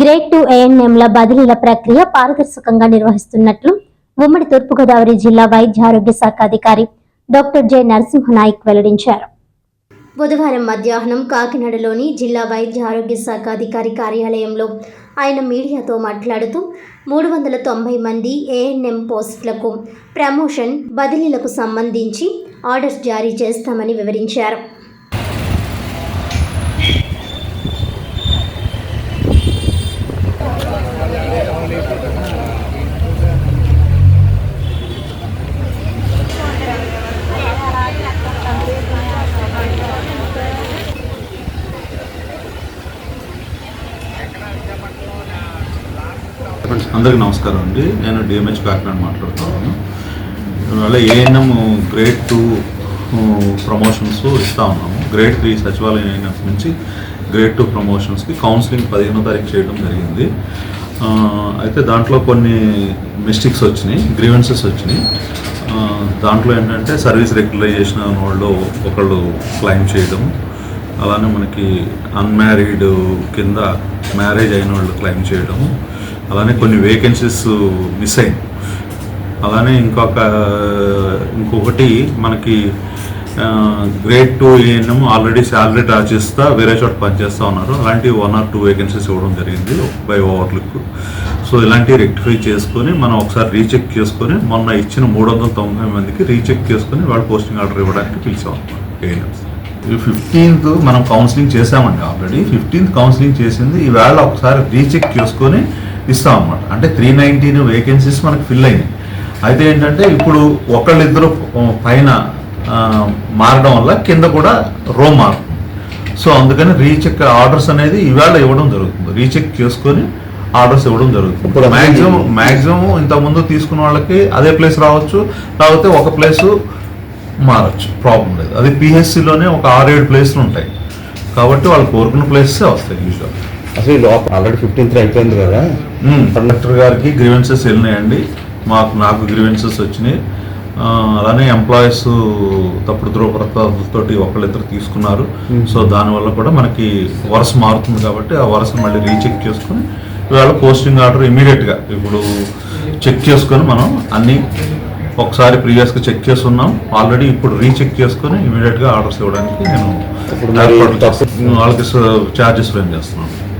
Grade two ఏఎన్ఎంల బదిలీల ప్రక్రియ పారదర్శకంగా నిర్వహిస్తున్నట్లు ఉమ్మడి తూర్పుగోదావరి జిల్లా వైద్య ఆరోగ్య శాఖ అధికారి డాక్టర్ జె నరసింహనాయక్ వెల్లడించారు. బుధవారం మధ్యాహ్నం కాకినాడలోని జిల్లా వైద్య ఆరోగ్య శాఖ అధికారి కార్యాలయంలో ఆయన మీడియాతో మాట్లాడుతూ మూడు వందల తొంభై మంది ఏఎన్ఎం పోస్టులకు ప్రమోషన్ బదిలీలకు సంబంధించి ఆర్డర్స్ జారీ చేస్తామని వివరించారు. అందరికీ నమస్కారం అండి. నేను డిఎంహెచ్ కాకినాడ మాట్లాడుతున్నాను. ఇవాళ ఏఎన్ఎం గ్రేడ్ టూ ప్రమోషన్స్ ఇస్తూ ఉన్నాము. గ్రేడ్ త్రీ సచివాలయం ఏఎన్ఎం నుంచి గ్రేడ్ టూ ప్రమోషన్స్కి కౌన్సిలింగ్ పదిహేనో తారీఖు చేయడం జరిగింది. అయితే దాంట్లో కొన్ని మిస్టేక్స్ వచ్చినాయి గ్రీవెన్సెస్ వచ్చినాయి. దాంట్లో ఏంటంటే సర్వీస్ రెగ్యులైజేషన్ వాళ్ళు ఒకళ్ళు క్లైమ్ చేయడం. అలానే మనకి అన్మ్యారీడ్ కింద మ్యారేజ్ అయిన వాళ్ళు క్లైమ్ చేయడము. అలానే కొన్ని వేకెన్సీస్ మిస్ అయింది అలానే ఇంకొక ఇంకొకటి మనకి grade two ANM already salary draw చేస్తా వేరే చోట పనిచేస్తూ ఉన్నారు. అలాంటి వన్ ఆర్ టూ వేకెన్సీస్ ఇవ్వడం జరిగింది బై ఓవర్లుక్ సో ఇలాంటివి రెక్టిఫై చేసుకొని మనం ఒకసారి రీచెక్ చేసుకొని మొన్న ఇచ్చిన మూడు వందల తొంభై మందికి రీచెక్ చేసుకొని వాళ్ళు పోస్టింగ్ ఆర్డర్ ఇవ్వడానికి పిలిచాం. ఏఎన్ఎంస్ ఫిఫ్టీన్త్ మనం కౌన్సిలింగ్ చేసామండి ఆల్రెడీ ఫిఫ్టీన్త్ కౌన్సిలింగ్ చేసింది. ఈవేళ ఒకసారి రీచెక్ చేసుకొని ఇస్తాం అన్నమాట అంటే త్రీ నైన్టీన్ వేకెన్సీస్ మనకి ఫిల్ అయినాయి. అయితే ఏంటంటే ఇప్పుడు ఒకళ్ళిద్దరు పైన మారడం వల్ల కింద కూడా రో మారుతుంది. సో అందుకని రీచెక్ ఆర్డర్స్ అనేది ఇవాళ ఇవ్వడం జరుగుతుంది. రీచెక్ చేసుకొని ఆర్డర్స్ ఇవ్వడం జరుగుతుంది. ఇప్పుడు మాక్సిమం మాక్సిమం ఇంతకుముందు తీసుకున్న వాళ్ళకి అదే ప్లేస్ రావచ్చు. లేకపోతే ఒక ప్లేసు మారచ్చు. ప్రాబ్లం లేదు. అది పిహెచ్సిలోనే ఒక ఆరు ఏడు ప్లేస్లు ఉంటాయి. కాబట్టి వాళ్ళు కోరుకున్న ప్లేసెస్ వస్తాయి యూజువల్ అసలు లోపల ఆల్రెడీ ఫిఫ్టీన్త్ అయిపోయింది కదా. కండక్టర్ గారికి గ్రీవెన్సెస్ వెళ్ళినాయండి. మాకు నాకు గ్రీవెన్సెస్ వచ్చినాయి. అలానే ఎంప్లాయీస్ తప్పుడు ధృవపత్రాలతోటి ఒకళ్ళిద్దరు తీసుకున్నారు. సో దానివల్ల కూడా మనకి వరుస మారుతుంది కాబట్టి ఆ వరుసను మళ్ళీ రీచెక్ చేసుకొని ఇవాళ పోస్టింగ్ ఆర్డర్ ఇమీడియట్గా ఇప్పుడు చెక్ చేసుకొని మనం అన్ని ఒకసారి ప్రీవియస్గా చెక్ చేస్తున్నాం ఆల్రెడీ ఇప్పుడు రీచెక్ చేసుకొని ఇమీడియట్గా ఆర్డర్స్ ఇవ్వడానికి నేను. వాళ్ళకి ఛార్జెస్ ఫ్రేమ్ చేస్తున్నాను